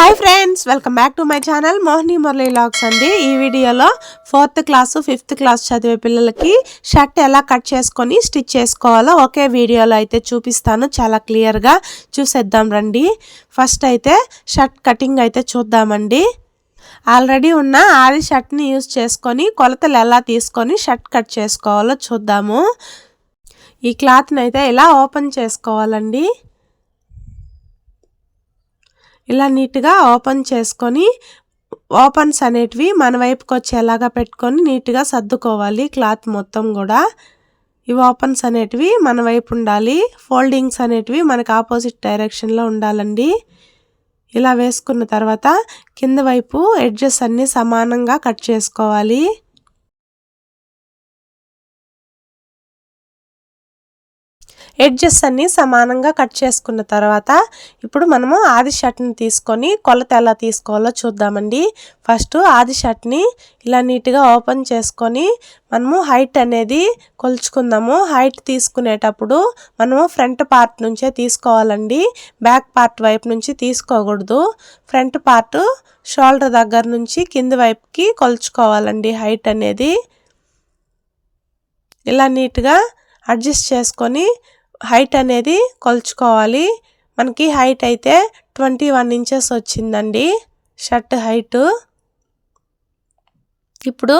Hi friends welcome back to my channel Mohini Murali logs అండి. ఈ వీడియోలో fourth class fifth class చదివే పిల్లలకి షర్ట్ ఎలా కట్ చేసుకొని స్టిచ్ చేసుకోవాలో ఒకే వీడియోలో అయితే చూపిస్తాను. చాలా క్లియర్గా చూసేద్దాం రండి. ఫస్ట్ అయితే షర్ట్ కటింగ్ అయితే చూద్దామండి. ఆల్రెడీ ఉన్న ఆది షర్ట్ని యూస్ చేసుకొని కొలతలు ఎలా తీసుకొని షర్ట్ కట్ చేసుకోవాలో చూద్దాము. ఈ క్లాత్ని అయితే ఇలా ఓపెన్ చేసుకోవాలండి? ఇలా నీట్గా ఓపెన్ చేసుకొని ఓపెన్స్ అనేటివి మన వైపుకి వచ్చేలాగా పెట్టుకొని నీట్గా సర్దుకోవాలి క్లాత్ మొత్తం కూడా. ఈ ఓపెన్స్ అనేటివి మన వైపు ఉండాలి ఫోల్డింగ్స్ అనేటివి మనకు ఆపోజిట్ డైరెక్షన్లో ఉండాలండి. ఇలా వేసుకున్న తర్వాత కింద వైపు ఎడ్జెస్ అన్నీ సమానంగా కట్ చేసుకోవాలి. ఎడ్జెస్ అన్నీ సమానంగా కట్ చేసుకున్న తర్వాత ఇప్పుడు మనము ఆది షర్ట్ని తీసుకొని కొలత ఎలా తీసుకోవాలో చూద్దామండి. ఫస్ట్ ఆది షర్ట్ని ఇలా నీట్గా ఓపెన్ చేసుకొని మనము హైట్ అనేది కొలుచుకుందాము. హైట్ తీసుకునేటప్పుడు మనము ఫ్రంట్ పార్ట్ నుంచే తీసుకోవాలండి. బ్యాక్ పార్ట్ వైపు నుంచి తీసుకోకూడదు. ఫ్రంట్ పార్ట్ షోల్డర్ దగ్గర నుంచి కింది వైపుకి కొలుచుకోవాలండి హైట్ అనేది. ఇలా నీట్గా అడ్జస్ట్ చేసుకొని హైట్ అనేది కొలుచుకోవాలి. మనకి హైట్ అయితే ట్వంటీ వన్ ఇంచెస్ వచ్చిందండి. Shirt height. ఇప్పుడు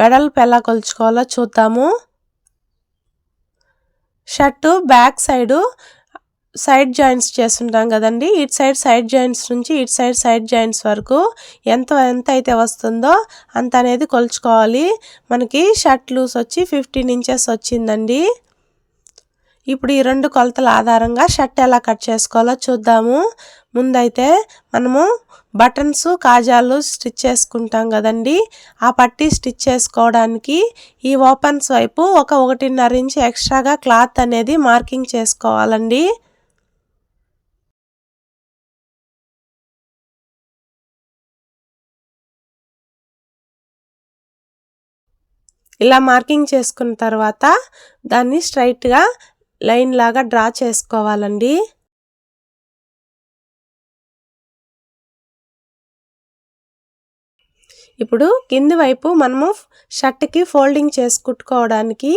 వెడల్పు ఎలా కొలుచుకోవాలో చూద్దాము. Shirt back side side joints చేస్తుంటాం కదండి. ఇటు సైడ్ సైడ్ జాయింట్స్ నుంచి ఇటు సైడ్ సైడ్ జాయింట్స్ వరకు ఎంత ఎంత అయితే వస్తుందో అంత అనేది కొలుచుకోవాలి. మనకి షర్ట్ లూస్ వచ్చి ఫిఫ్టీన్ ఇంచెస్ వచ్చిందండి. ఇప్పుడు ఈ రెండు కొలతల ఆధారంగా షర్ట్ ఎలా కట్ చేసుకోవాలో చూద్దాము. ముందైతే మనము బటన్స్ కాజాలు స్టిచ్ చేసుకుంటాం కదండి. ఆ పట్టి స్టిచ్ చేసుకోవడానికి ఈ ఓపెన్స్ వైపు ఒక ఒకటిన్నర ఇంచ్ ఎక్స్ట్రాగా క్లాత్ అనేది మార్కింగ్ చేసుకోవాలండి. ఇలా మార్కింగ్ చేసుకున్న తర్వాత దాన్ని స్ట్రైట్గా లైన్ లాగా డ్రా చేసుకోవాలండి. ఇప్పుడు కింది వైపు మనము షర్ట్కి ఫోల్డింగ్ చేసుకుట్టుకోవడానికి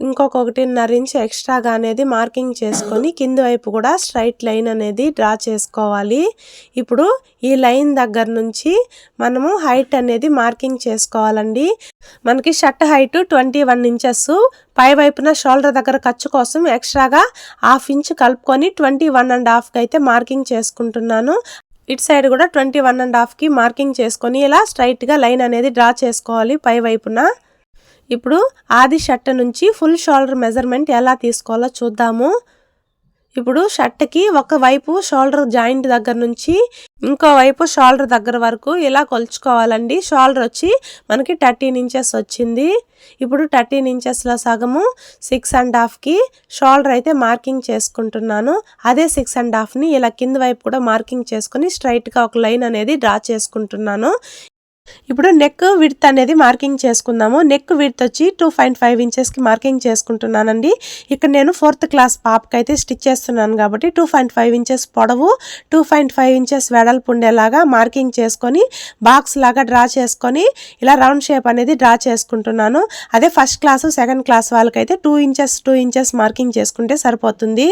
ఇంకొక ఒకటిన్నర ఇంచ్ ఎక్స్ట్రాగా అనేది మార్కింగ్ చేసుకొని కింది వైపు కూడా స్ట్రైట్ లైన్ అనేది డ్రా చేసుకోవాలి. ఇప్పుడు ఈ లైన్ దగ్గర నుంచి మనము హైట్ అనేది మార్కింగ్ చేసుకోవాలండి. మనకి shirt height twenty one inches పై వైపున షోల్డర్ దగ్గర ఖర్చు కోసం ఎక్స్ట్రాగా హాఫ్ ఇంచ్ కలుపుకొని ట్వంటీ వన్ అండ్ హాఫ్కి అయితే మార్కింగ్ చేసుకుంటున్నాను. ఇటు సైడ్ కూడా ట్వంటీ వన్ అండ్ హాఫ్కి మార్కింగ్ చేసుకొని ఇలా స్ట్రైట్గా లైన్ అనేది డ్రా చేసుకోవాలి పై వైపున. ఇప్పుడు ఆది షర్ట్ నుంచి ఫుల్ షోల్డర్ మెజర్మెంట్ ఎలా తీసుకోవాలో చూద్దాము. ఇప్పుడు షర్ట్కి ఒకవైపు షోల్డర్ జాయింట్ దగ్గర నుంచి ఇంకో వైపు షోల్డర్ దగ్గర వరకు ఇలా కొలుచుకోవాలండి. షోల్డర్ వచ్చి మనకి థర్టీన్ ఇంచెస్ వచ్చింది. ఇప్పుడు థర్టీన్ ఇంచెస్లో సగము సిక్స్ అండ్ హాఫ్కి షోల్డర్ అయితే మార్కింగ్ చేసుకుంటున్నాను. అదే సిక్స్ అండ్ హాఫ్ని ఇలా కింద వైపు కూడా మార్కింగ్ చేసుకుని స్ట్రైట్గా ఒక లైన్ అనేది డ్రా చేసుకుంటున్నాను. ఇప్పుడు నెక్ విడ్త్ అనేది మార్కింగ్ చేసుకుందాము. నెక్ విడ్త్ వచ్చి టూ పాయింట్ ఫైవ్ ఇంచెస్కి మార్కింగ్ చేసుకుంటున్నానండి. ఇక్కడ నేను ఫోర్త్ క్లాస్ పాపకి అయితే స్టిచ్ చేస్తున్నాను కాబట్టి టూ పాయింట్ ఫైవ్ ఇంచెస్ పొడవు టూ పాయింట్ ఫైవ్ ఇంచెస్ వెడల్పు ఉండేలాగా మార్కింగ్ చేసుకొని బాక్స్ లాగా డ్రా చేసుకొని ఇలా రౌండ్ షేప్ అనేది డ్రా చేసుకుంటున్నాను. అదే ఫస్ట్ క్లాస్ సెకండ్ క్లాస్ వాళ్ళకైతే two inches two inches marking చేసుకుంటే సరిపోతుంది.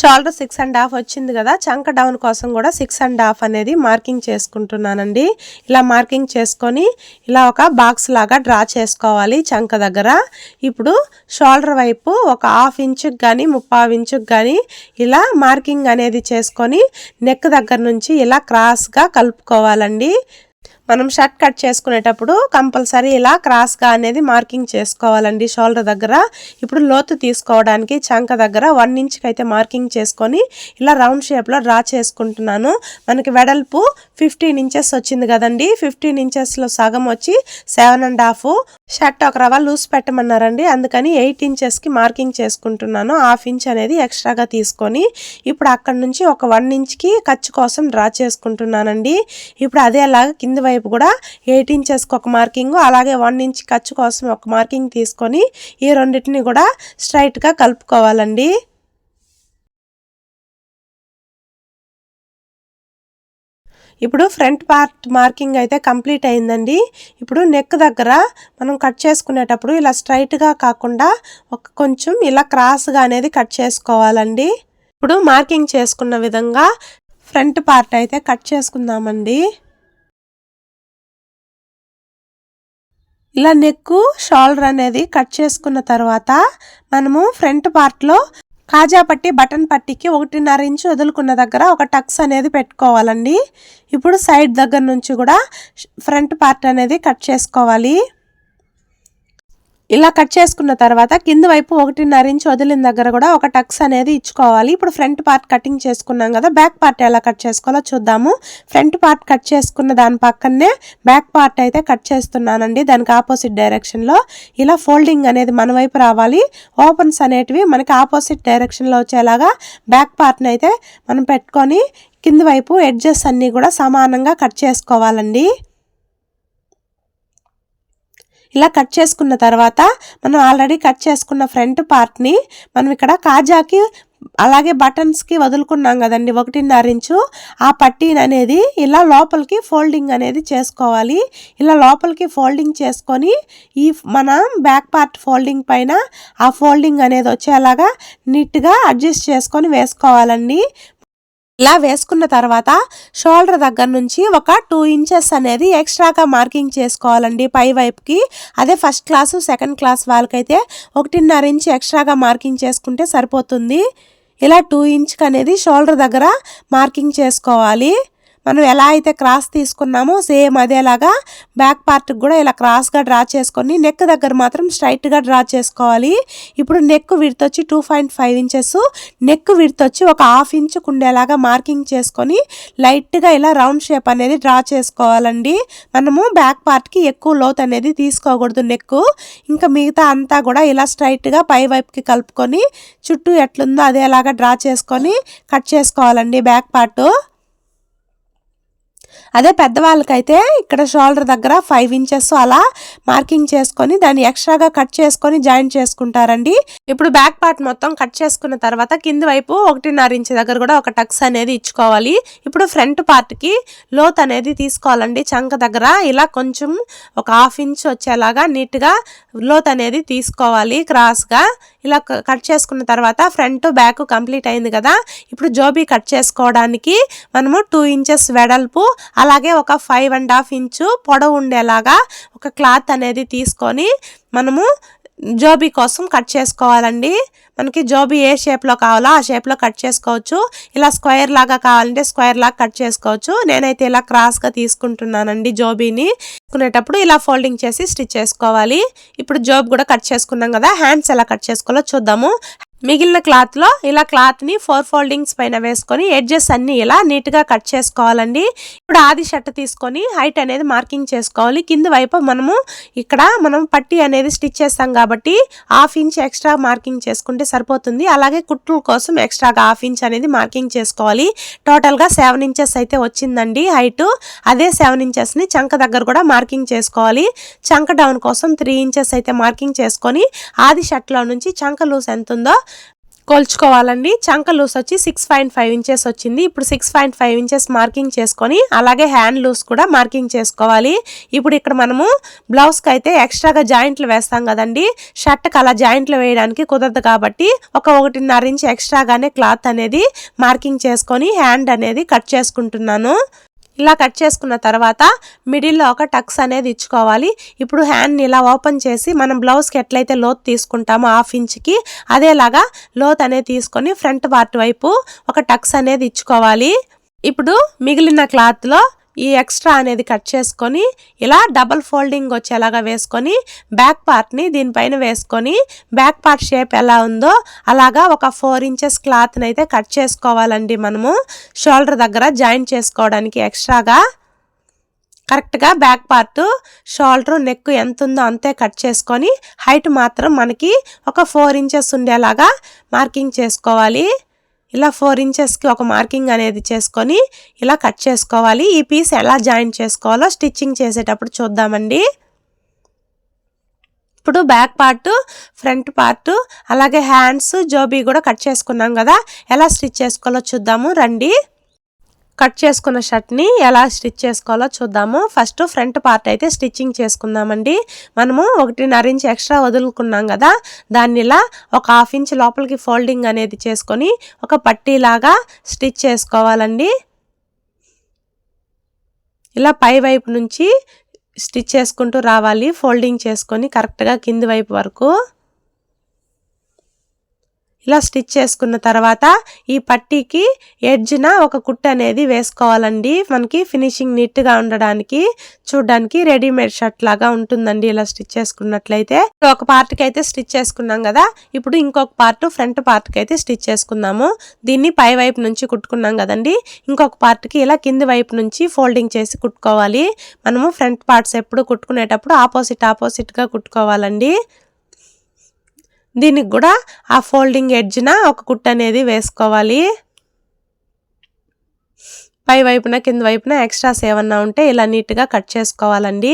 షోల్డర్ సిక్స్ అండ్ హాఫ్ వచ్చింది కదా చంక డౌన్ కోసం కూడా సిక్స్ అండ్ హాఫ్ అనేది మార్కింగ్ చేసుకుంటున్నానండి. ఇలా మార్కింగ్ చేసుకొని ఇలా ఒక బాక్స్ లాగా డ్రా చేసుకోవాలి చంక దగ్గర. ఇప్పుడు షోల్డర్ వైపు ఒక హాఫ్ ఇంచుకి కానీ ముప్పావు ఇంచుకి కానీ ఇలా మార్కింగ్ అనేది చేసుకొని నెక్ దగ్గర నుంచి ఇలా క్రాస్గా కలుపుకోవాలండి. మనం షర్ట్ కట్ చేసుకునేటప్పుడు కంపల్సరీ ఇలా క్రాస్గా అనేది మార్కింగ్ చేసుకోవాలండి షోల్డర్ దగ్గర. ఇప్పుడు లోతు తీసుకోవడానికి చంక దగ్గర వన్ ఇంచ్కి అయితే మార్కింగ్ చేసుకొని ఇలా రౌండ్ షేప్లో డ్రా చేసుకుంటున్నాను. మనకి వెడల్పు ఫిఫ్టీన్ ఇంచెస్ వచ్చింది కదండి. ఫిఫ్టీన్ ఇంచెస్లో సగం వచ్చి సెవెన్ అండ్ హాఫ్. షర్ట్ ఒక రవ్వ లూజ్ పెట్టమన్నారండి. అందుకని ఎయిట్ ఇంచెస్కి మార్కింగ్ చేసుకుంటున్నాను. హాఫ్ ఇంచ్ అనేది ఎక్స్ట్రాగా తీసుకొని ఇప్పుడు అక్కడ నుంచి ఒక వన్ ఇంచ్కి ఖర్చు కోసం డ్రా చేసుకుంటున్నానండి. ఇప్పుడు అదేలాగా కింద కింది వైపు కూడా ఎయిట్ ఇంచెస్కి ఒక మార్కింగ్ అలాగే వన్ ఇంచ్ ఖర్చు కోసం ఒక మార్కింగ్ తీసుకొని ఈ రెండింటిని కూడా స్ట్రైట్గా కలుపుకోవాలండి. ఇప్పుడు ఫ్రంట్ పార్ట్ మార్కింగ్ అయితే కంప్లీట్ అయిందండి. ఇప్పుడు నెక్ దగ్గర మనం కట్ చేసుకునేటప్పుడు ఇలా స్ట్రైట్గా కాకుండా ఒక కొంచెం ఇలా క్రాస్గా అనేది కట్ చేసుకోవాలండి. ఇప్పుడు మార్కింగ్ చేసుకున్న విధంగా ఫ్రంట్ పార్ట్ అయితే కట్ చేసుకుందామండి. ఇలా నెక్కు షోల్డర్ అనేది కట్ చేసుకున్న తర్వాత మనము ఫ్రంట్ పార్ట్లో కాజా పట్టి బటన్ పట్టికి ఒకటిన్నర ఇంచు వదులుకున్న దగ్గర ఒక టక్స్ అనేది పెట్టుకోవాలండి. ఇప్పుడు సైడ్ దగ్గర నుంచి కూడా ఫ్రంట్ పార్ట్ అనేది కట్ చేసుకోవాలి. ఇలా కట్ చేసుకున్న తర్వాత కింద వైపు ఒకటిన్నర ఇంచ్ వదిలిన దగ్గర కూడా ఒక టక్స్ అనేది ఇచ్చుకోవాలి. ఇప్పుడు ఫ్రంట్ పార్ట్ కటింగ్ చేసుకున్నాం కదా బ్యాక్ పార్ట్ ఎలా కట్ చేసుకోవాలో చూద్దాము. ఫ్రంట్ పార్ట్ కట్ చేసుకున్న దాని పక్కనే బ్యాక్ పార్ట్ అయితే కట్ చేస్తున్నానండి. దానికి ఆపోజిట్ డైరెక్షన్లో ఇలా ఫోల్డింగ్ అనేది మన వైపు రావాలి. ఓపెన్స్ అనేటివి మనకి ఆపోజిట్ డైరెక్షన్లో వచ్చేలాగా బ్యాక్ పార్ట్ని అయితే మనం పెట్టుకొని కింద వైపు ఎడ్జెస్ అన్నీ కూడా సమానంగా కట్ చేసుకోవాలండి. ఇలా కట్ చేసుకున్న తర్వాత మనం ఆల్రెడీ కట్ చేసుకున్న ఫ్రంట్ పార్ట్ని మనం ఇక్కడ కాజాకి అలాగే బటన్స్కి వదులుకున్నాం కదండి ఒకటిన్నర ఇంచు. ఆ పట్టీని అనేది ఇలా లోపలికి ఫోల్డింగ్ అనేది చేసుకోవాలి. ఇలా లోపలికి ఫోల్డింగ్ చేసుకొని ఈ మన బ్యాక్ పార్ట్ ఫోల్డింగ్ పైన ఆ ఫోల్డింగ్ అనేది వచ్చేలాగా నీట్గా అడ్జస్ట్ చేసుకొని వేసుకోవాలండి. ఇలా వేసుకున్న తర్వాత షోల్డర్ దగ్గర నుంచి ఒక టూ ఇంచెస్ అనేది ఎక్స్ట్రాగా మార్కింగ్ చేసుకోవాలండి పై వైపుకి. అదే ఫస్ట్ క్లాసు సెకండ్ క్లాస్ వాళ్ళకైతే ఒకటిన్నర ఇంచ్ ఎక్స్ట్రాగా మార్కింగ్ చేసుకుంటే సరిపోతుంది. ఇలా టూ ఇంచ్కి అనేది షోల్డర్ దగ్గర మార్కింగ్ చేసుకోవాలి. మనం ఎలా అయితే క్రాస్ తీసుకున్నామో సేమ్ అదేలాగా బ్యాక్ పార్ట్కి కూడా ఇలా క్రాస్గా డ్రా చేసుకొని నెక్ దగ్గర మాత్రం స్ట్రైట్గా డ్రా చేసుకోవాలి. ఇప్పుడు నెక్ విడత వచ్చి two point five inches neck width వచ్చి ఒక హాఫ్ ఇంచ్ ఉండేలాగా మార్కింగ్ చేసుకొని లైట్గా ఇలా రౌండ్ షేప్ అనేది డ్రా చేసుకోవాలండి. మనము బ్యాక్ పార్ట్కి ఎక్కువ లోత్ అనేది తీసుకోకూడదు నెక్ ఇంకా మిగతా అంతా కూడా ఇలా స్ట్రైట్గా పై వైపుకి కలుపుకొని చుట్టూ ఎట్లుందో అదేలాగా డ్రా చేసుకొని కట్ చేసుకోవాలండి బ్యాక్ పార్ట్ అదే పెద్దవాళ్ళకైతే ఇక్కడ షోల్డర్ దగ్గర ఫైవ్ ఇంచెస్ అలా మార్కింగ్ చేసుకొని దాన్ని ఎక్స్ట్రాగా కట్ చేసుకొని జాయిన్ చేసుకుంటారండి. ఇప్పుడు బ్యాక్ పార్ట్ మొత్తం కట్ చేసుకున్న తర్వాత కింద వైపు ఒకటిన్నర ఇంచ్ దగ్గర కూడా ఒక టక్స్ అనేది ఇచ్చుకోవాలి. ఇప్పుడు ఫ్రంట్ పార్ట్కి లోత్ అనేది తీసుకోవాలండి. చంక దగ్గర ఇలా కొంచెం ఒక హాఫ్ ఇంచ్ వచ్చేలాగా నీట్గా లోత్ అనేది తీసుకోవాలి. క్రాస్గా ఇలా కట్ చేసుకున్న తర్వాత ఫ్రంట్ బ్యాక్ కంప్లీట్ అయింది కదా. ఇప్పుడు జోబీ కట్ చేసుకోవడానికి మనము టూ ఇంచెస్ వెడల్పు అలాగే ఒక ఫైవ్ అండ్ హాఫ్ ఇంచు పొడవు ఉండేలాగా ఒక క్లాత్ అనేది తీసుకొని మనము జోబీ కోసం కట్ చేసుకోవాలండి. మనకి జోబీ ఏ షేప్లో కావాలో ఆ షేప్లో కట్ చేసుకోవచ్చు. ఇలా స్క్వేర్ లాగా కావాలంటే స్క్వేర్ లాగా కట్ చేసుకోవచ్చు. నేనైతే ఇలా క్రాస్గా తీసుకుంటున్నానండి జోబీని. తీసుకునేటప్పుడు ఇలా ఫోల్డింగ్ చేసి స్టిచ్ చేసుకోవాలి. ఇప్పుడు జోబ్ కూడా కట్ చేసుకున్నాం కదా హ్యాండ్స్ ఎలా కట్ చేసుకోవాలో చూద్దాము. మిగిలిన క్లాత్లో ఇలా క్లాత్ని ఫోర్ ఫోల్డింగ్స్ పైన వేసుకొని ఎడ్జెస్ అన్నీ ఇలా నీట్గా కట్ చేసుకోవాలండి. ఇప్పుడు ఆది షర్ట్ తీసుకొని హైట్ అనేది మార్కింగ్ చేసుకోవాలి. కింద వైపు మనము ఇక్కడ మనం పట్టి అనేది స్టిచ్ చేస్తాం కాబట్టి హాఫ్ ఇంచ్ ఎక్స్ట్రా మార్కింగ్ చేసుకుంటే సరిపోతుంది. అలాగే కుట్లు కోసం ఎక్స్ట్రాగా హాఫ్ ఇంచ్ అనేది మార్కింగ్ చేసుకోవాలి. టోటల్గా సెవెన్ ఇంచెస్ అయితే వచ్చిందండి హైట్ అదే సెవెన్ ఇంచెస్ని చంక దగ్గర కూడా మార్కింగ్ చేసుకోవాలి. చంక డౌన్ కోసం త్రీ ఇంచెస్ అయితే మార్కింగ్ చేసుకొని ఆది షర్ట్లో నుంచి చంక లూస్ ఎంత ఉందో కొలుచుకోవాలండి. చంక లూస్ వచ్చి సిక్స్ పాయింట్ ఫైవ్ ఇంచెస్ వచ్చింది. ఇప్పుడు six point five inches marking చేసుకొని అలాగే హ్యాండ్ లూస్ కూడా మార్కింగ్ చేసుకోవాలి. ఇప్పుడు ఇక్కడ మనము బ్లౌజ్కి అయితే ఎక్స్ట్రాగా జాయింట్లు వేస్తాం కదండి. షర్ట్కి అలా జాయింట్లు వేయడానికి కుదరదు కాబట్టి ఒక ఒకటిన్నర ఇంచ్ ఎక్స్ట్రాగానే క్లాత్ అనేది మార్కింగ్ చేసుకొని హ్యాండ్ అనేది కట్ చేసుకుంటున్నాను. ఇలా కట్ చేసుకున్న తర్వాత మిడిల్లో ఒక టక్స్ అనేది ఇచ్చుకోవాలి. ఇప్పుడు హ్యాండ్ని ఇలా ఓపెన్ చేసి మనం బ్లౌజ్కి ఎట్లయితే లోత్ తీసుకుంటామో హాఫ్ ఇంచ్కి అదేలాగా లోత్ అనేది తీసుకొని ఫ్రంట్ పార్ట్ వైపు ఒక టక్స్ అనేది ఇచ్చుకోవాలి. ఇప్పుడు మిగిలిన క్లాత్లో ఈ ఎక్స్ట్రా అనేది కట్ చేసుకొని ఇలా డబల్ ఫోల్డింగ్ వచ్చేలాగా వేసుకొని బ్యాక్ పార్ట్ని దీనిపైన వేసుకొని బ్యాక్ పార్ట్ షేప్ ఎలా ఉందో అలాగా ఒక ఫోర్ ఇంచెస్ క్లాత్ని అయితే కట్ చేసుకోవాలండి మనము. షోల్డర్ దగ్గర జాయిన్ చేసుకోవడానికి ఎక్స్ట్రాగా కరెక్ట్గా బ్యాక్ పార్ట్ షోల్డర్ నెక్ ఎంత ఉందో అంతే కట్ చేసుకొని హైట్ మాత్రం మనకి ఒక ఫోర్ ఇంచెస్ ఉండేలాగా మార్కింగ్ చేసుకోవాలి. ఇలా ఫోర్ ఇంచెస్కి ఒక మార్కింగ్ అనేది చేసుకొని ఇలా కట్ చేసుకోవాలి. ఈ పీస్ ఎలా జాయిన్ చేసుకోవాలో స్టిచ్చింగ్ చేసేటప్పుడు చూద్దామండి. ఇప్పుడు బ్యాక్ పార్ట్ ఫ్రంట్ పార్ట్ అలాగే హ్యాండ్స్ జోబీ కూడా కట్ చేసుకున్నాం కదా. ఎలా స్టిచ్ చేసుకోవాలో చూద్దాము. రండి. కట్ చేసుకున్న షర్ట్ని ఎలా స్టిచ్ చేసుకోవాలో చూద్దాము. ఫస్ట్ ఫ్రంట్ పార్ట్ అయితే స్టిచ్చింగ్ చేసుకుందామండి. మనము ఒకటిన్నర ఇంచ్ ఎక్స్ట్రా వదులుకున్నాం కదా దాన్ని ఇలా ఒక హాఫ్ ఇంచ్ లోపలికి ఫోల్డింగ్ అనేది చేసుకొని ఒక పట్టీలాగా స్టిచ్ చేసుకోవాలండి. ఇలా పై వైపు నుంచి స్టిచ్ చేసుకుంటూ రావాలి ఫోల్డింగ్ చేసుకొని కరెక్ట్గా కింది వైపు వరకు. ఇలా స్టిచ్ చేసుకున్న తర్వాత ఈ పట్టీకి ఎడ్జ్న ఒక కుట్ అనేది వేసుకోవాలండి. మనకి ఫినిషింగ్ నీట్గా ఉండడానికి చూడడానికి రెడీమేడ్ షర్ట్ లాగా ఉంటుందండి ఇలా స్టిచ్ చేసుకున్నట్లయితే. ఒక పార్ట్కి అయితే స్టిచ్ చేసుకున్నాం కదా ఇప్పుడు ఇంకొక పార్ట్ ఫ్రంట్ పార్ట్కి అయితే స్టిచ్ చేసుకుందాము దీన్ని పై వైపు నుంచి కుట్టుకున్నాం కదండి ఇంకొక పార్ట్కి ఇలా కింది వైపు నుంచి ఫోల్డింగ్ చేసి కుట్టుకోవాలి. మనము ఫ్రంట్ పార్ట్స్ ఎప్పుడు కుట్టుకునేటప్పుడు ఆపోజిట్ ఆపోజిట్గా కుట్టుకోవాలండి. దీనికి కూడా ఆ ఫోల్డింగ్ ఎడ్జ్న ఒక కుట్ట అనేది వేసుకోవాలి. పై వైపున కింద వైపున ఎక్స్ట్రాస్ ఏమన్నా ఉంటే ఇలా నీట్గా కట్ చేసుకోవాలండి.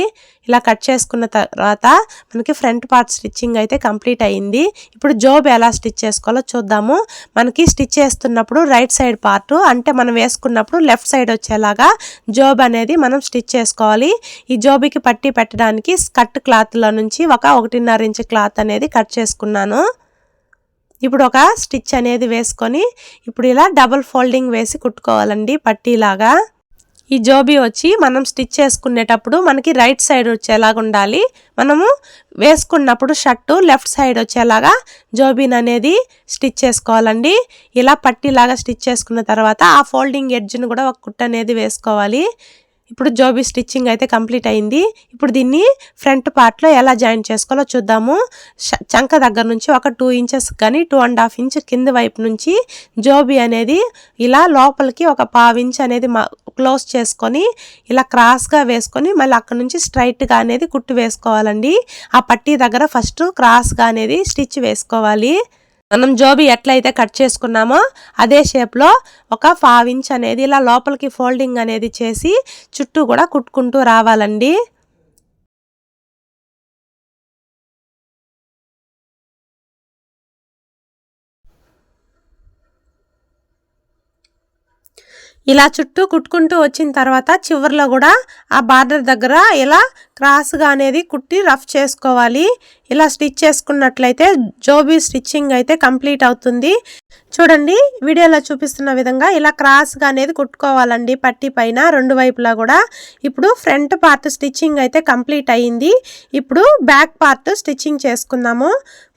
ఇలా కట్ చేసుకున్న తర్వాత మనకి ఫ్రంట్ పార్ట్ స్టిచ్చింగ్ అయితే కంప్లీట్ అయింది. ఇప్పుడు జోబ్ ఎలా స్టిచ్ చేసుకోవాలో చూద్దాము. మనకి స్టిచ్ చేస్తున్నప్పుడు రైట్ సైడ్ పార్ట్ అంటే మనం వేసుకున్నప్పుడు లెఫ్ట్ సైడ్ వచ్చేలాగా జోబ్ అనేది మనం స్టిచ్ చేసుకోవాలి. ఈ జోబీకి పట్టి పెట్టడానికి స్కట్ క్లాత్లో నుంచి ఒక ఒకటిన్నర ఇంచ్ క్లాత్ అనేది కట్ చేసుకున్నాను. ఇప్పుడు ఒక స్టిచ్ అనేది వేసుకొని ఇప్పుడు ఇలా డబుల్ ఫోల్డింగ్ వేసి కుట్టుకోవాలండి పట్టీలాగా. ఈ జోబీ వచ్చి మనం స్టిచ్ చేసుకునేటప్పుడు మనకి రైట్ సైడ్ వచ్చేలాగా ఉండాలి. మనము వేసుకున్నప్పుడు షర్టు లెఫ్ట్ సైడ్ వచ్చేలాగా జోబీన్ అనేది స్టిచ్ చేసుకోవాలండి. ఇలా పట్టీలాగా స్టిచ్ చేసుకున్న తర్వాత ఆ ఫోల్డింగ్ ఎడ్జ్ను కూడా ఒక కుట్ట అనేది వేసుకోవాలి. ఇప్పుడు జోబీ స్టిచ్చింగ్ అయితే కంప్లీట్ అయింది. ఇప్పుడు దీన్ని ఫ్రంట్ పార్ట్లో ఎలా జాయిన్ చేసుకోవాలో చూద్దాము. చంక దగ్గర నుంచి ఒక టూ ఇంచెస్ కానీ టూ అండ్ హాఫ్ ఇంచ్ కింద వైపు నుంచి జోబీ అనేది ఇలా లోపలికి ఒక పావు ఇంచ్ అనేది క్లోజ్ చేసుకొని ఇలా క్రాస్గా వేసుకొని మళ్ళీ అక్కడ నుంచి స్ట్రైట్గా అనేది కుట్టు వేసుకోవాలండి. ఆ పట్టీ దగ్గర ఫస్ట్ క్రాస్గా అనేది స్టిచ్ వేసుకోవాలి. మనం జోబీ ఎట్లయితే కట్ చేసుకున్నామో అదే షేప్లో ఒక ఫావ్ ఇంచ్ అనేది ఇలా లోపలికి ఫోల్డింగ్ అనేది చేసి చుట్టూ కూడా కుట్టుకుంటూ రావాలండి. ఇలా చుట్టూ కుట్టుకుంటూ వచ్చిన తర్వాత చివరిలో కూడా ఆ బార్డర్ దగ్గర ఇలా క్రాస్గా అనేది కుట్టి రఫ్ చేసుకోవాలి. ఇలా స్టిచ్ చేసుకున్నట్లయితే జోబీ స్టిచ్చింగ్ అయితే కంప్లీట్ అవుతుంది. చూడండి వీడియోలో చూపిస్తున్న విధంగా ఇలా క్రాస్గా అనేది కుట్టుకోవాలండి. పట్టి పైన రెండు వైపులా కూడా. ఇప్పుడు ఫ్రంట్ పార్ట్ స్టిచ్చింగ్ అయితే కంప్లీట్ అయ్యింది ఇప్పుడు బ్యాక్ పార్ట్ స్టిచ్చింగ్ చేసుకుందాము.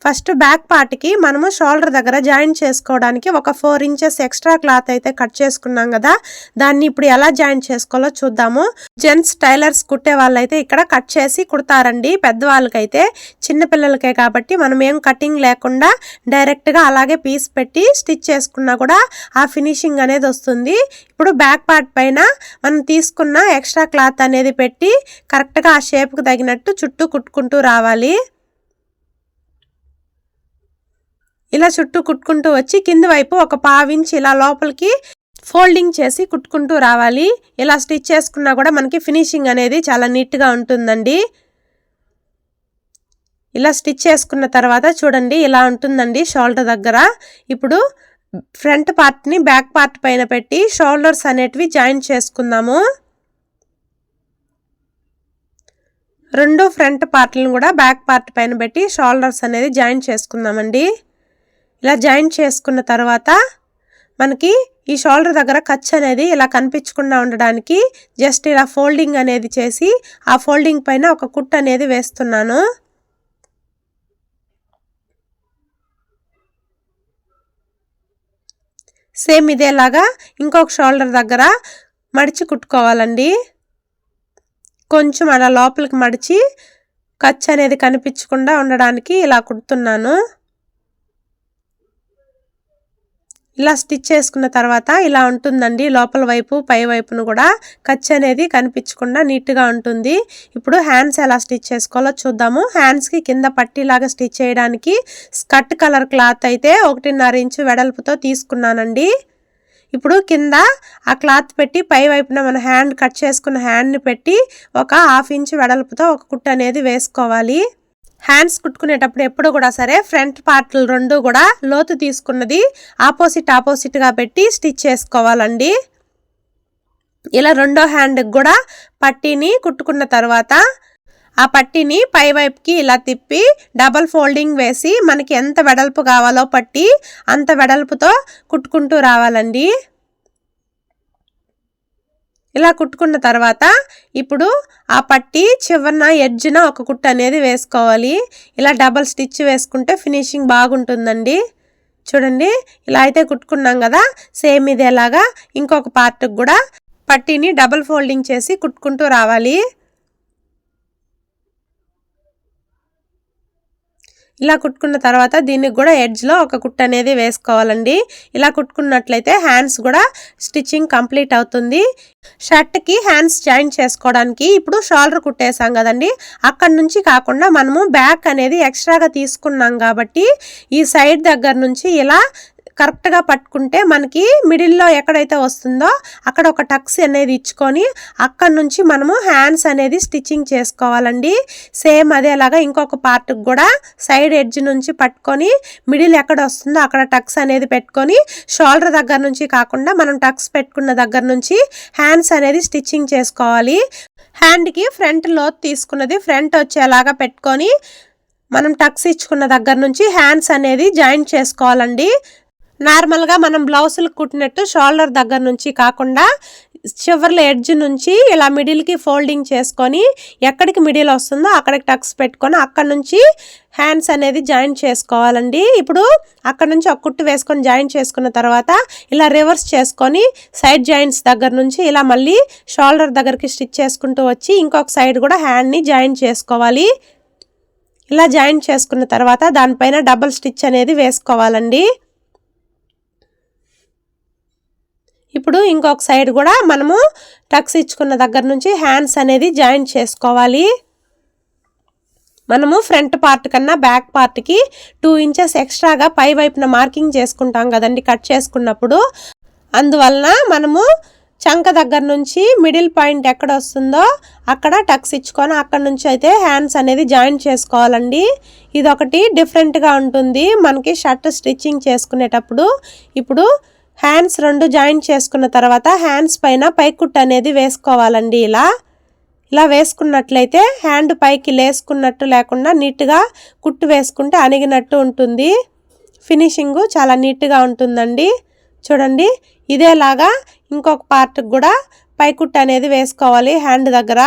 ఫస్ట్ బ్యాక్ పార్ట్కి మనము షోల్డర్ దగ్గర జాయిన్ చేసుకోవడానికి ఒక ఫోర్ ఇంచెస్ ఎక్స్ట్రా క్లాత్ అయితే కట్ చేసుకున్నాం కదా. దాన్ని ఇప్పుడు ఎలా జాయిన్ చేసుకోవాలో చూద్దాము. జెంట్స్ టైలర్స్ కుట్టే వాళ్ళైతే ఇక్కడ కట్ చేసి కుడతారండి. పెద్దవాళ్ళకైతే చిన్నపిల్లలకే కాబట్టి మనం ఏం కటింగ్ లేకుండా డైరెక్ట్గా అలాగే పీస్ పెట్టి స్టిచ్ చేసుకున్నా కూడా ఆ ఫినిషింగ్ అనేది వస్తుంది. ఇప్పుడు బ్యాక్ పార్ట్ పైన మనం తీసుకున్న ఎక్స్ట్రా క్లాత్ అనేది పెట్టి కరెక్ట్గా ఆ షేప్కి తగినట్టు చుట్టూ కుట్టుకుంటూ రావాలి. ఇలా చుట్టూ కుట్టుకుంటూ వచ్చి కింది వైపు ఒక పావించి ఇలా లోపలికి ఫోల్డింగ్ చేసి కుట్టుకుంటూ రావాలి. ఇలా స్టిచ్ చేసుకున్నా కూడా మనకి ఫినిషింగ్ అనేది చాలా నీట్గా ఉంటుందండి. ఇలా స్టిచ్ చేసుకున్న తర్వాత చూడండి ఇలా ఉంటుందండి షోల్డర్ దగ్గర. ఇప్పుడు ఫ్రంట్ పార్ట్ని బ్యాక్ పార్ట్ పైన పెట్టి షోల్డర్స్ అనేటివి జాయిన్ చేసుకుందాము. రెండు ఫ్రంట్ పార్ట్లను కూడా బ్యాక్ పార్ట్ పైన పెట్టి షోల్డర్స్ అనేది జాయిన్ చేసుకుందామండి. ఇలా జాయిన్ చేసుకున్న తర్వాత మనకి ఈ షోల్డర్ దగ్గర ఖర్చు అనేది ఇలా కనిపించకుండా ఉండడానికి జస్ట్ ఇలా ఫోల్డింగ్ అనేది చేసి ఆ ఫోల్డింగ్ పైన ఒక కుట్ అనేది వేస్తున్నాను. సేమ్ ఇదేలాగా ఇంకొక షోల్డర్ దగ్గర మడిచి కుట్టుకోవాలండి. కొంచెం అలా లోపలికి మడిచి ఖర్చు అనేది కనిపించకుండా ఉండడానికి ఇలా కుడుతున్నాను. ఇలా స్టిచ్ చేసుకున్న తర్వాత ఇలా ఉంటుందండి. లోపల వైపు పై వైపును కూడా ఖర్చు అనేది కనిపించకుండా నీట్గా ఉంటుంది. ఇప్పుడు హ్యాండ్స్ ఎలా స్టిచ్ చేసుకోవాలో చూద్దాము. హ్యాండ్స్కి కింద పట్టీలాగా స్టిచ్ చేయడానికి స్కర్ట్ కలర్ క్లాత్ అయితే ఒకటిన్నర ఇంచు వెడల్పుతో తీసుకున్నానండి. ఇప్పుడు కింద ఆ క్లాత్ పెట్టి పై వైపున మన హ్యాండ్ కట్ చేసుకున్న హ్యాండ్ని పెట్టి ఒక హాఫ్ ఇంచ్ వెడల్పుతో ఒక కుట్టు అనేది వేసుకోవాలి. హ్యాండ్స్ కుట్టుకునేటప్పుడు ఎప్పుడు కూడా సరే ఫ్రంట్ పార్ట్లు రెండు కూడా లోతు తీసుకున్నది ఆపోజిట్ ఆపోజిట్గా పెట్టి స్టిచ్ చేసుకోవాలండి. ఇలా రెండో హ్యాండ్కి కూడా పట్టీని కుట్టుకున్న తర్వాత ఆ పట్టీని పై వైపుకి ఇలా తిప్పి డబల్ ఫోల్డింగ్ వేసి మనకి ఎంత వెడల్పు కావాలో పట్టి అంత వెడల్పుతో కుట్టుకుంటూ రావాలండి. ఇలా కుట్టుకున్న తర్వాత ఇప్పుడు ఆ పట్టి చివరన ఎడ్జ్న ఒక కుట్టు అనేది వేసుకోవాలి. ఇలా డబల్ స్టిచ్ వేసుకుంటే ఫినిషింగ్ బాగుంటుందండి. చూడండి ఇలా అయితే కుట్టుకున్నాం కదా సేమ్ ఇదేలాగా ఇంకొక పార్ట్కి కూడా పట్టీని డబల్ ఫోల్డింగ్ చేసి కుట్టుకుంటూ రావాలి. ఇలా కుట్టుకున్న తర్వాత దీనికి కూడా ఎడ్జ్లో ఒక కుట్ అనేది వేసుకోవాలండి. ఇలా కుట్టుకున్నట్లయితే హ్యాండ్స్ కూడా స్టిచ్చింగ్ కంప్లీట్ అవుతుంది. షర్ట్కి హ్యాండ్స్ జాయిన్ చేసుకోవడానికి ఇప్పుడు షోల్డర్ కుట్టేసాం కదండి. అక్కడ నుంచి కాకుండా మనము బ్యాక్ అనేది ఎక్స్ట్రాగా తీసుకున్నాం కాబట్టి ఈ సైడ్ దగ్గర నుంచి ఇలా కరెక్ట్గా పట్టుకుంటే మనకి మిడిల్లో ఎక్కడైతే వస్తుందో అక్కడ ఒక టక్స్ అనేది ఇచ్చుకొని అక్కడ నుంచి మనము హ్యాండ్స్ అనేది స్టిచ్చింగ్ చేసుకోవాలండి. సేమ్ అదేలాగా ఇంకొక పార్ట్కి కూడా సైడ్ ఎడ్జ్ నుంచి పట్టుకొని మిడిల్ ఎక్కడ వస్తుందో అక్కడ టక్స్ అనేది పెట్టుకొని షోల్డర్ దగ్గర నుంచి కాకుండా మనం టక్స్ పెట్టుకున్న దగ్గర నుంచి హ్యాండ్స్ అనేది స్టిచ్చింగ్ చేసుకోవాలి. హ్యాండ్కి ఫ్రంట్ లోత్ తీసుకున్నది ఫ్రంట్ వచ్చేలాగా పెట్టుకొని మనం టక్స్ ఇచ్చుకున్న దగ్గర నుంచి హ్యాండ్స్ అనేది జాయింట్ చేసుకోవాలండి. నార్మల్గా మనం బ్లౌజులు కుట్టినట్టు షోల్డర్ దగ్గర నుంచి కాకుండా చివర్ల ఎడ్జ్ నుంచి ఇలా మిడిల్కి ఫోల్డింగ్ చేసుకొని ఎక్కడికి మిడిల్ వస్తుందో అక్కడికి టక్స్ పెట్టుకొని అక్కడ నుంచి హ్యాండ్స్ అనేది జాయింట్ చేసుకోవాలండి. ఇప్పుడు అక్కడ నుంచి ఒక కుట్టు వేసుకొని జాయింట్ చేసుకున్న తర్వాత ఇలా రివర్స్ చేసుకొని సైడ్ జాయింట్స్ దగ్గర నుంచి ఇలా మళ్ళీ షోల్డర్ దగ్గరికి స్టిచ్ చేసుకుంటూ వచ్చి ఇంకొక సైడ్ కూడా హ్యాండ్ని జాయింట్ చేసుకోవాలి. ఇలా జాయింట్ చేసుకున్న తర్వాత దానిపైన డబల్ స్టిచ్ అనేది వేసుకోవాలండి. ఇప్పుడు ఇంకొక సైడ్ కూడా మనము టక్స్ ఇచ్చుకున్న దగ్గర నుంచి హ్యాండ్స్ అనేది జాయింట్ చేసుకోవాలి. మనము ఫ్రంట్ పార్ట్ కన్నా బ్యాక్ పార్ట్కి టూ ఇంచెస్ ఎక్స్ట్రాగా పై వైపున మార్కింగ్ చేసుకుంటాం కదండి కట్ చేసుకున్నప్పుడు. అందువలన మనము చంక దగ్గర నుంచి మిడిల్ పాయింట్ ఎక్కడ వస్తుందో అక్కడ టక్స్ ఇచ్చుకొని అక్కడ నుంచి అయితే హ్యాండ్స్ అనేది జాయింట్ చేసుకోవాలండి. ఇది ఒకటి డిఫరెంట్గా ఉంటుంది. మనకి షర్ట్ స్టిచ్చింగ్ చేసుకునేటప్పుడు ఇప్పుడు హ్యాండ్స్ రెండు జాయింట్ చేసుకున్న తర్వాత హ్యాండ్స్ పైన పైకుట్ అనేది వేసుకోవాలండి ఇలా. ఇలా వేసుకున్నట్లయితే హ్యాండ్ పైకి లేసుకున్నట్టు లేకుండా నీట్గా కుట్టు వేసుకుంటే అణిగినట్టు ఉంటుంది. ఫినిషింగ్ చాలా నీట్గా ఉంటుందండి. చూడండి ఇదేలాగా ఇంకొక పార్ట్కి కూడా పైకుట్టు అనేది వేసుకోవాలి హ్యాండ్ దగ్గర.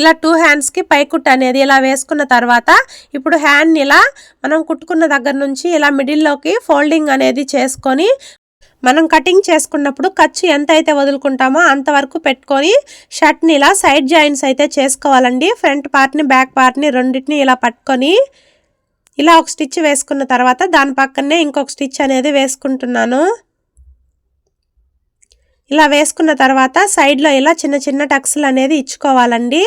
ఇలా టూ హ్యాండ్స్కి పైకుట్ అనేది ఇలా వేసుకున్న తర్వాత ఇప్పుడు హ్యాండ్ని ఇలా మనం కుట్టుకున్న దగ్గర నుంచి ఇలా మిడిల్లోకి ఫోల్డింగ్ అనేది చేసుకొని మనం కటింగ్ చేసుకున్నప్పుడు ఖర్చు ఎంత అయితే వదులుకుంటామో అంతవరకు పెట్టుకొని షర్ట్ని ఇలా సైడ్ జాయింట్స్ అయితే చేసుకోవాలండి. ఫ్రంట్ పార్ట్ని బ్యాక్ పార్ట్ని రెండింటిని ఇలా పట్టుకొని ఇలా ఒక స్టిచ్ వేసుకున్న తర్వాత దాని పక్కనే ఇంకొక స్టిచ్ అనేది వేసుకుంటున్నాను. ఇలా వేసుకున్న తర్వాత సైడ్లో ఇలా చిన్న చిన్న టక్స్లు అనేది ఇచ్చుకోవాలండి.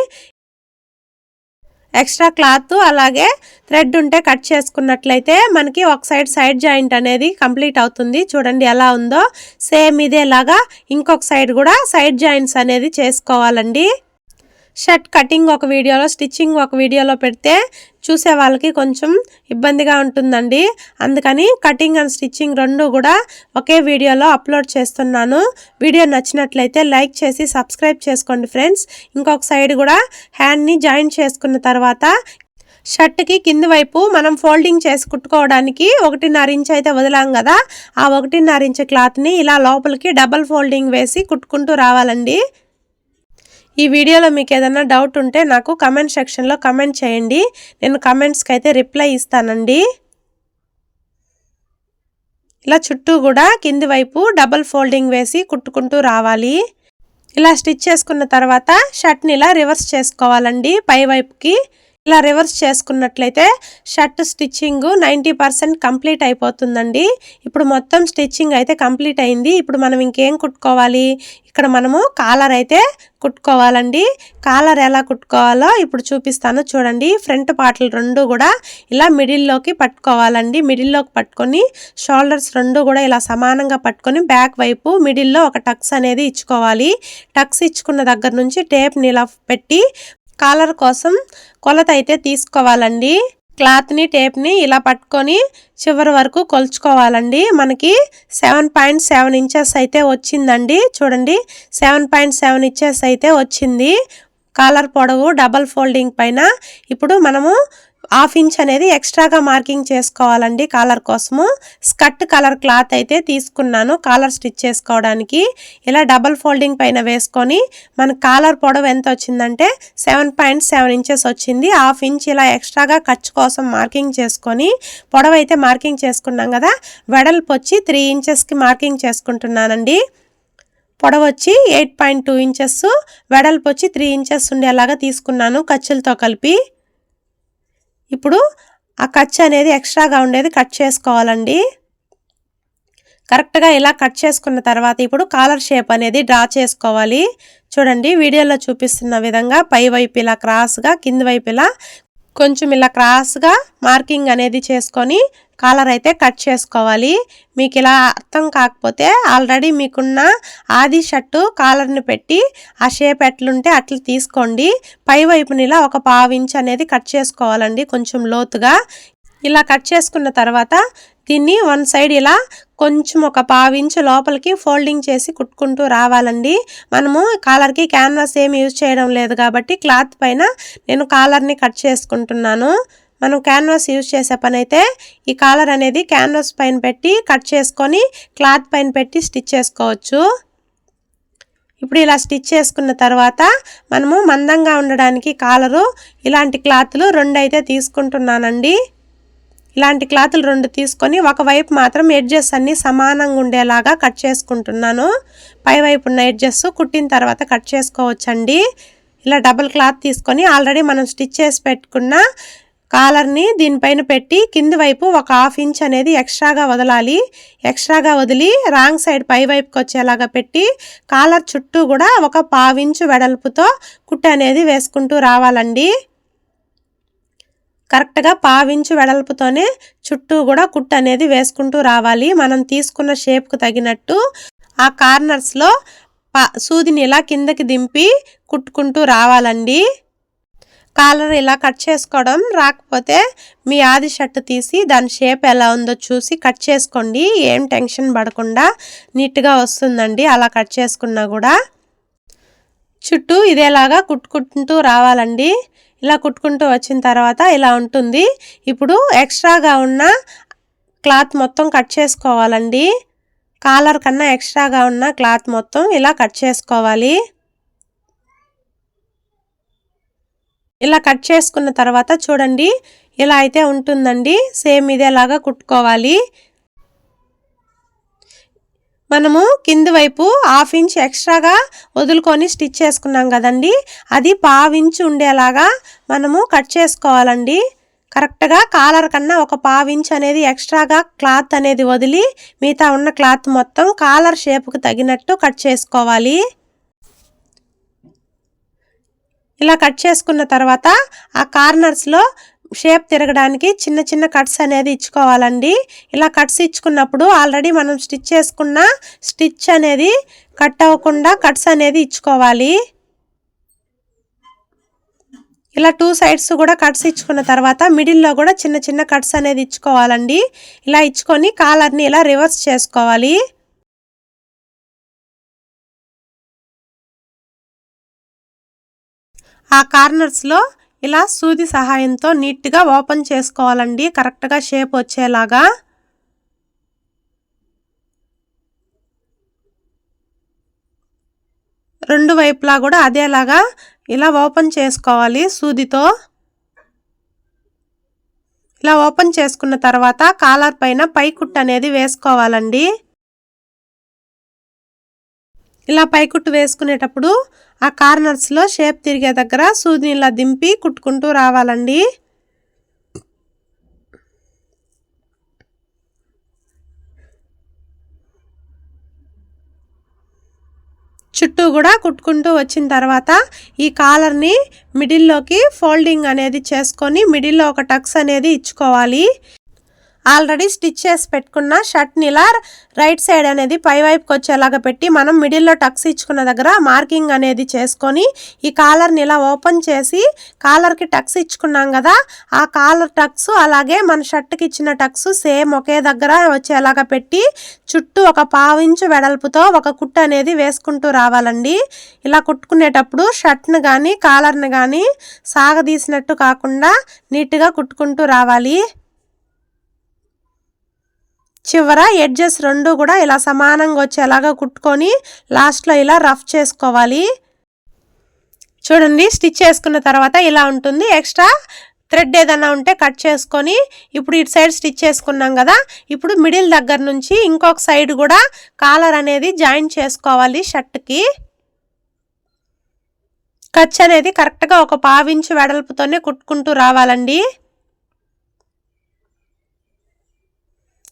ఎక్స్ట్రా క్లాత్ అలాగే థ్రెడ్ ఉంటే కట్ చేసుకున్నట్లయితే మనకి ఒక సైడ్ సైడ్ జాయింట్ అనేది కంప్లీట్ అవుతుంది. చూడండి ఎలా ఉందో. సేమ్ ఇదేలాగా ఇంకొక సైడ్ కూడా సైడ్ జాయింట్స్ అనేది చేసుకోవాలండి. షర్ట్ కటింగ్ ఒక వీడియోలో స్టిచ్చింగ్ ఒక వీడియోలో పెడితే చూసే వాళ్ళకి కొంచెం ఇబ్బందిగా ఉంటుందండి. అందుకని కటింగ్ అండ్ స్టిచ్చింగ్ రెండు కూడా ఒకే వీడియోలో అప్లోడ్ చేస్తున్నాను. వీడియో నచ్చినట్లయితే లైక్ చేసి సబ్స్క్రైబ్ చేసుకోండి ఫ్రెండ్స్. ఇంకొక సైడ్ కూడా హ్యాండ్ని జాయిన్ చేసుకున్న తర్వాత షర్ట్కి కింది వైపు మనం ఫోల్డింగ్ చేసి కుట్టుకోవడానికి ఒకటిన్నర ఇంచ్ అయితే వదిలాం కదా. ఆ ఒకటిన్నర ఇంచ్ క్లాత్ని ఇలా లోపలికి డబల్ ఫోల్డింగ్ వేసి కుట్టుకుంటూ రావాలండి. ఈ వీడియోలో మీకు ఏదైనా డౌట్ ఉంటే నాకు కమెంట్ సెక్షన్లో కమెంట్ చేయండి. నేను కమెంట్స్కి అయితే రిప్లై ఇస్తానండి. ఇలా చుట్టూ కూడా కింది వైపు డబల్ ఫోల్డింగ్ వేసి కుట్టుకుంటూ రావాలి. ఇలా స్టిచ్ చేసుకున్న తర్వాత షర్ట్ని ఇలా రివర్స్ చేసుకోవాలండి. పై వైపుకి ఇలా రివర్స్ చేసుకున్నట్లయితే shirt stitching ninety percent complete అయిపోతుందండి. ఇప్పుడు మొత్తం స్టిచ్చింగ్ అయితే కంప్లీట్ అయింది. ఇప్పుడు మనం ఇంకేం కుట్టుకోవాలి? ఇక్కడ మనము కాలర్ అయితే కుట్టుకోవాలండి. కాలర్ ఎలా కుట్టుకోవాలో ఇప్పుడు చూపిస్తాను చూడండి. ఫ్రంట్ పార్ట్లు రెండు కూడా ఇలా మిడిల్లోకి పట్టుకోవాలండి. మిడిల్లోకి పట్టుకొని షోల్డర్స్ రెండు కూడా ఇలా సమానంగా పట్టుకొని బ్యాక్ వైపు మిడిల్లో ఒక టక్స్ అనేది ఇచ్చుకోవాలి. టక్స్ ఇచ్చుకున్న దగ్గర నుంచి టేప్ని ఇలా పెట్టి కాలర్ కోసం కొలత అయితే తీసుకోవాలండి. క్లాత్ని టేప్ని ఇలా పట్టుకొని చివరి వరకు కొలుచుకోవాలండి. మనకి సెవెన్ పాయింట్ సెవెన్ ఇంచెస్ అయితే వచ్చిందండి. చూడండి సెవెన్ పాయింట్ సెవెన్ ఇంచెస్ అయితే వచ్చింది. కాలర్ పొడవు డబల్ ఫోల్డింగ్ పైన. ఇప్పుడు మనము హాఫ్ ఇంచ్ అనేది ఎక్స్ట్రాగా మార్కింగ్ చేసుకోవాలండి కాలర్ కోసము. స్కర్ట్ కలర్ క్లాత్ అయితే తీసుకున్నాను కాలర్ స్టిచ్ చేసుకోవడానికి. ఇలా డబల్ ఫోల్డింగ్ పైన వేసుకొని మన కాలర్ పొడవు ఎంత వచ్చిందంటే సెవెన్ పాయింట్ సెవెన్ ఇంచెస్ వచ్చింది. హాఫ్ ఇంచ్ ఇలా ఎక్స్ట్రాగా ఖర్చు కోసం మార్కింగ్ చేసుకొని పొడవు అయితే మార్కింగ్ చేసుకున్నాం కదా. వెడల్పు వచ్చి త్రీ ఇంచెస్కి మార్కింగ్ చేసుకుంటున్నానండి. పొడవు వచ్చి ఎయిట్ పాయింట్ టూ ఇంచెస్ వెడల్పు వచ్చి త్రీ ఇంచెస్ ఉండేలాగా తీసుకున్నాను ఖర్చులతో కలిపి. ఇప్పుడు ఆ ఖర్చు అనేది ఎక్స్ట్రాగా ఉండేది కట్ చేసుకోవాలండి. కరెక్ట్గా ఇలా కట్ చేసుకున్న తర్వాత ఇప్పుడు కాలర్ షేప్ అనేది డ్రా చేసుకోవాలి. చూడండి వీడియోలో చూపిస్తున్న విధంగా పై వైపు ఇలా క్రాస్గా కింది వైపు ఇలా కొంచెం ఇలా క్రాస్గా మార్కింగ్ అనేది చేసుకొని కాలర్ అయితే కట్ చేసుకోవాలి. మీకు ఇలా అర్థం కాకపోతే ఆల్రెడీ మీకున్న ఆది షర్టు కాలర్ని పెట్టి ఆ షేప్ ఎట్లుంటే అట్లా తీసుకోండి. పై వైపుని ఇలా ఒక పావు అనేది కట్ చేసుకోవాలండి కొంచెం లోతుగా. ఇలా కట్ చేసుకున్న తర్వాత దీన్ని వన్ సైడ్ ఇలా కొంచెం ఒక పావించు లోపలికి ఫోల్డింగ్ చేసి కుట్టుకుంటూ రావాలండి. మనము కాలర్కి క్యాన్వాస్ ఏమి యూజ్ చేయడం లేదు కాబట్టి క్లాత్ పైన నేను కాలర్ని కట్ చేసుకుంటున్నాను. మనం క్యాన్వాస్ యూజ్ చేసే పని అయితే ఈ కాలర్ అనేది క్యాన్వాస్ పైన పెట్టి కట్ చేసుకొని క్లాత్ పైన పెట్టి స్టిచ్ చేసుకోవచ్చు. ఇప్పుడు ఇలా స్టిచ్ చేసుకున్న తర్వాత మనము మందంగా ఉండడానికి కాలరు ఇలాంటి క్లాత్లు రెండు అయితే తీసుకుంటున్నానండి. ఇలాంటి క్లాతులు రెండు తీసుకొని ఒకవైపు మాత్రం ఎడ్జెస్ అన్నీ సమానంగా ఉండేలాగా కట్ చేసుకుంటున్నాను. పై వైపు ఉన్న ఎడ్జెస్ కుట్టిన తర్వాత కట్ చేసుకోవచ్చండి. ఇలా డబుల్ క్లాత్ తీసుకొని ఆల్రెడీ మనం స్టిచ్ చేసి పెట్టుకున్న కాలర్ని దీనిపైన పెట్టి కింది వైపు ఒక హాఫ్ ఇంచ్ అనేది ఎక్స్ట్రాగా వదలాలి. ఎక్స్ట్రాగా వదిలి రాంగ్ సైడ్ పై వైపుకి వచ్చేలాగా పెట్టి కాలర్ చుట్టూ కూడా ఒక పావించు వెడల్పుతో కుట్టు అనేది వేసుకుంటూ రావాలండి. కరెక్ట్గా పావించు వెడల్పుతోనే చుట్టూ కూడా కుట్టు అనేది వేసుకుంటూ రావాలి. మనం తీసుకున్న షేప్కు తగినట్టు ఆ కార్నర్స్లో పా సూదిని ఇలా కిందకి దింపి కుట్టుకుంటూ రావాలండి. కాలర్ ఇలా కట్ చేసుకోవడం రాకపోతే మీ ఆది షర్ట్ తీసి దాని షేప్ ఎలా ఉందో చూసి కట్ చేసుకోండి. ఏం టెన్షన్ పడకుండా నీట్గా వస్తుందండి అలా కట్ చేసుకున్నా కూడా. చుట్టూ ఇదేలాగా కుట్టుకుంటూ రావాలండి. ఇలా కుట్టుకుంటూ వచ్చిన తర్వాత ఇలా ఉంటుంది. ఇప్పుడు ఎక్స్ట్రాగా ఉన్న క్లాత్ మొత్తం కట్ చేసుకోవాలండి. కాలర్ కన్నా ఎక్స్ట్రాగా ఉన్న క్లాత్ మొత్తం ఇలా కట్ చేసుకోవాలి. ఇలా కట్ చేసుకున్న తర్వాత చూడండి ఇలా అయితే ఉంటుందండి. సేమ్ ఇదేలాగా కుట్టుకోవాలి. మనము కింది వైపు హాఫ్ ఇంచ్ ఎక్స్ట్రాగా వదులుకొని స్టిచ్ చేసుకున్నాం కదండి. అది పావించి ఉండేలాగా మనము కట్ చేసుకోవాలండి. కరెక్ట్గా కాలర్ కన్నా ఒక పావించ్ అనేది ఎక్స్ట్రాగా క్లాత్ అనేది వదిలి మిగతా ఉన్న క్లాత్ మొత్తం కాలర్ షేప్కి తగినట్టు కట్ చేసుకోవాలి. ఇలా కట్ చేసుకున్న తర్వాత ఆ కార్నర్స్లో షేప్ తిరగడానికి చిన్న చిన్న కట్స్ అనేది ఇచ్చుకోవాలండి. ఇలా కట్స్ ఇచ్చుకున్నప్పుడు ఆల్రెడీ మనం స్టిచ్ చేసుకున్న స్టిచ్ అనేది కట్ అవ్వకుండా కట్స్ అనేది ఇచ్చుకోవాలి. ఇలా టూ సైడ్స్ కూడా కట్స్ ఇచ్చుకున్న తర్వాత మిడిల్లో కూడా చిన్న చిన్న కట్స్ అనేది ఇచ్చుకోవాలండి. ఇలా ఇచ్చుకొని కాలర్ని ఇలా రివర్స్ చేసుకోవాలి. ఆ కార్నర్స్లో ఇలా సూది సహాయంతో నీట్గా ఓపెన్ చేసుకోవాలండి. కరెక్ట్గా షేప్ వచ్చేలాగా. రెండు వైపులా కూడా అదేలాగా ఇలా ఓపెన్ చేసుకోవాలి సూదితో. ఇలా ఓపెన్ చేసుకున్న తర్వాత కాలర్ పైన పైకుట్టు అనేది వేసుకోవాలండి. ఇలా పైకుట్టు వేసుకునేటప్పుడు ఆ కార్నర్స్లో షేప్ తిరిగే దగ్గర సూదిని ఇలా దింపి కుట్టుకుంటూ రావాలండి. చుట్టూ కూడా కుట్టుకుంటూ వచ్చిన తర్వాత ఈ కాలర్ని మిడిల్లోకి ఫోల్డింగ్ అనేది చేసుకొని మిడిల్లో ఒక టక్స్ అనేది ఇచ్చుకోవాలి. ఆల్రెడీ స్టిచ్ చేసి పెట్టుకున్న షర్ట్ని ఇలా రైట్ సైడ్ అనేది పై వైపుకి వచ్చేలాగా పెట్టి మనం మిడిల్లో టక్స్ ఇచ్చుకున్న దగ్గర మార్కింగ్ అనేది చేసుకొని ఈ కాలర్ని ఇలా ఓపెన్ చేసి కాలర్కి టక్స్ ఇచ్చుకున్నాం కదా ఆ కాలర్ టక్స్ అలాగే మన షర్ట్కి ఇచ్చిన టక్స్ సేమ్ ఒకే దగ్గర వచ్చేలాగా పెట్టి చుట్టూ ఒక పావించు వెడల్పుతో ఒక కుట్టు అనేది వేసుకుంటూ రావాలండి. ఇలా కుట్టుకునేటప్పుడు షర్ట్ని కానీ కాలర్ని కానీ సాగదీసినట్టు కాకుండా నీట్గా కుట్టుకుంటూ రావాలి. చివర ఎడ్జెస్ రెండు కూడా ఇలా సమానంగా వచ్చేలాగా కుట్టుకొని లాస్ట్లో ఇలా రఫ్ చేసుకోవాలి. చూడండి స్టిచ్ చేసుకున్న తర్వాత ఇలా ఉంటుంది. ఎక్స్ట్రా థ్రెడ్ ఏదైనా ఉంటే కట్ చేసుకొని ఇప్పుడు ఇటు సైడ్ స్టిచ్ చేసుకున్నాం కదా ఇప్పుడు మిడిల్ దగ్గర నుంచి ఇంకొక సైడ్ కూడా కాలర్ అనేది జాయిన్ చేసుకోవాలి షర్ట్కి. ఖర్చు అనేది కరెక్ట్గా ఒక పావించి వెడల్పుతోనే కుట్టుకుంటూ రావాలండి.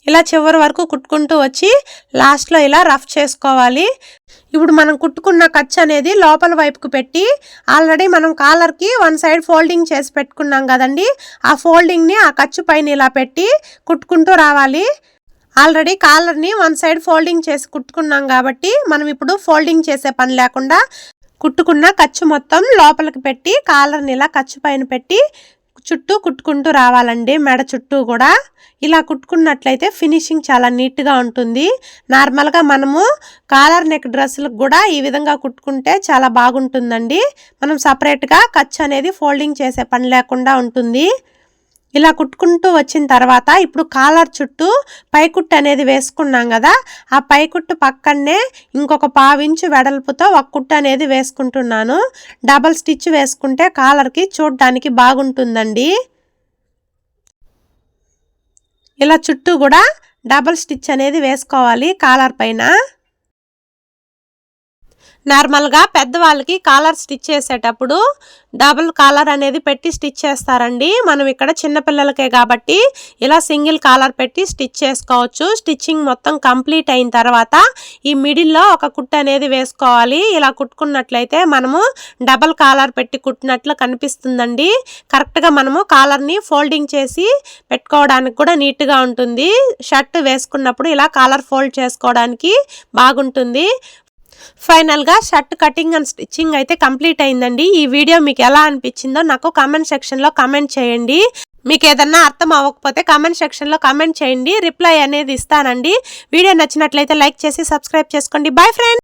ఇలా చివరి వరకు కుట్టుకుంటూ వచ్చి లాస్ట్లో ఇలా రఫ్ చేసుకోవాలి. ఇప్పుడు మనం కుట్టుకున్న ఖర్చు అనేది లోపల వైపుకు పెట్టి ఆల్రెడీ మనం కాలర్కి వన్ సైడ్ ఫోల్డింగ్ చేసి పెట్టుకున్నాం కదండి. ఆ ఫోల్డింగ్ని ఆ ఖర్చు పైన ఇలా పెట్టి కుట్టుకుంటూ రావాలి. ఆల్రెడీ కాలర్ని వన్ సైడ్ ఫోల్డింగ్ చేసి కుట్టుకున్నాం కాబట్టి మనం ఇప్పుడు ఫోల్డింగ్ చేసే పని లేకుండా కుట్టుకున్న ఖర్చు మొత్తం లోపలికి పెట్టి కాలర్ని ఇలా ఖర్చు పైన పెట్టి చుట్టూ కుట్టుకుంటూ రావాలండి. మెడ చుట్టూ కూడా ఇలా కుట్టుకున్నట్లయితే ఫినిషింగ్ చాలా నీట్గా ఉంటుంది. నార్మల్గా మనము కాలర్ నెక్ డ్రెస్సులకు కూడా ఈ విధంగా కుట్టుకుంటే చాలా బాగుంటుందండి. మనం సపరేట్గా ఖర్చు అనేది ఫోల్డింగ్ చేసే పని లేకుండా ఉంటుంది. ఇలా కుట్టుకుంటూ వచ్చిన తర్వాత ఇప్పుడు కాలర్ చుట్టూ పైకుట్టు అనేది వేసుకున్నాం కదా ఆ పైకుట్టు పక్కనే ఇంకొక పావించు వెడల్పుతో ఒక కుట్టు అనేది వేసుకుంటున్నాను. డబల్ స్టిచ్ వేసుకుంటే కాలర్కి చూడడానికి బాగుంటుందండి. ఇలా చుట్టూ కూడా డబల్ స్టిచ్ అనేది వేసుకోవాలి కాలర్ పైన. నార్మల్గా పెద్దవాళ్ళకి కాలర్ స్టిచ్ చేసేటప్పుడు డబుల్ కాలర్ అనేది పెట్టి స్టిచ్ చేస్తారండి. మనం ఇక్కడ చిన్నపిల్లలకే కాబట్టి ఇలా సింగిల్ కాలర్ పెట్టి స్టిచ్ చేసుకోవచ్చు. స్టిచ్చింగ్ మొత్తం కంప్లీట్ అయిన తర్వాత ఈ మిడిల్లో ఒక కుట్టు అనేది వేసుకోవాలి. ఇలా కుట్టుకున్నట్లయితే మనము డబల్ కాలర్ పెట్టి కుట్టినట్లు కనిపిస్తుందండి. కరెక్ట్గా మనము కాలర్ని ఫోల్డింగ్ చేసి పెట్టుకోవడానికి కూడా నీట్గా ఉంటుంది. షర్ట్ వేసుకున్నప్పుడు ఇలా కాలర్ ఫోల్డ్ చేసుకోవడానికి బాగుంటుంది. ఫైనల్గా షర్ట్ కటింగ్ అండ్ స్టిచ్చింగ్ అయితే కంప్లీట్ అయిందండి. ఈ వీడియో మీకు ఎలా అనిపించిందో నాకు కామెంట్ సెక్షన్లో కామెంట్ చేయండి. మీకు ఏదన్నా అర్థం అవ్వకపోతే కామెంట్ సెక్షన్లో కామెంట్ చేయండి. రిప్లై అనేది ఇస్తానండి. వీడియో నచ్చినట్లయితే లైక్ చేసి సబ్స్క్రైబ్ చేసుకోండి. Boy friend